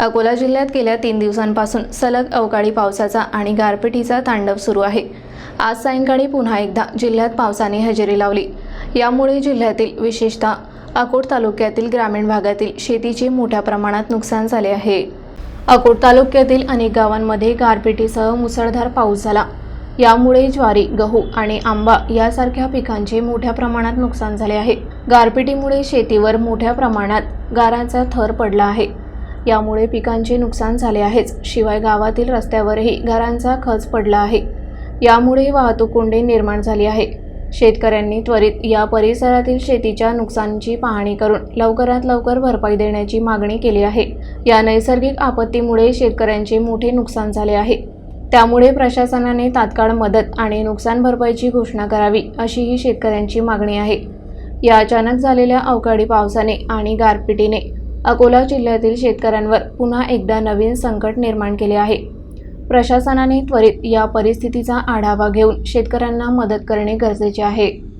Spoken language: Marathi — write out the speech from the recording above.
अकोला जिल्ह्यात गेल्या तीन दिवसांपासून सलग अवकाळी पावसाचा आणि गारपिटीचा तांडव सुरू आहे. आज सायंकाळी पुन्हा एकदा जिल्ह्यात पावसाने हजेरी लावली. यामुळे जिल्ह्यातील विशेषतः अकोट तालुक्यातील ग्रामीण भागातील शेतीचे मोठ्या प्रमाणात नुकसान झाले आहे. अकोट तालुक्यातील अनेक गावांमध्ये गारपिटीसह मुसळधार पाऊस झाला. यामुळे ज्वारी गहू आणि आंबा यासारख्या पिकांचे मोठ्या प्रमाणात नुकसान झाले आहे. गारपिटीमुळे शेतीवर मोठ्या प्रमाणात गाराचा थर पडला आहे. यामुळे पिकांचे नुकसान झाले आहेच. शिवाय गावातील रस्त्यावरही घरांचा खच पडला आहे. यामुळे वाहतूक कोंडी निर्माण झाली आहे. शेतकऱ्यांनी त्वरित या परिसरातील शेतीच्या नुकसानीची पाहणी करून लवकरात लवकर भरपाई देण्याची मागणी केली आहे. या नैसर्गिक आपत्तीमुळे शेतकऱ्यांचे मोठे नुकसान झाले आहे. त्यामुळे प्रशासनाने तात्काळ मदत आणि नुकसान भरपाईची घोषणा करावी अशी ही शेतकऱ्यांची मागणी आहे. या अचानक झालेल्या अवकाळी पावसाने आणि गारपिटीने अकोला जिल्ह्यातील शेतकऱ्यांवर पुन्हा एकदा नवीन संकट निर्माण केले आहे. प्रशासनाने त्वरित या परिस्थितीचा आढावा घेऊन शेतकऱ्यांना मदत करणे गरजेचे आहे.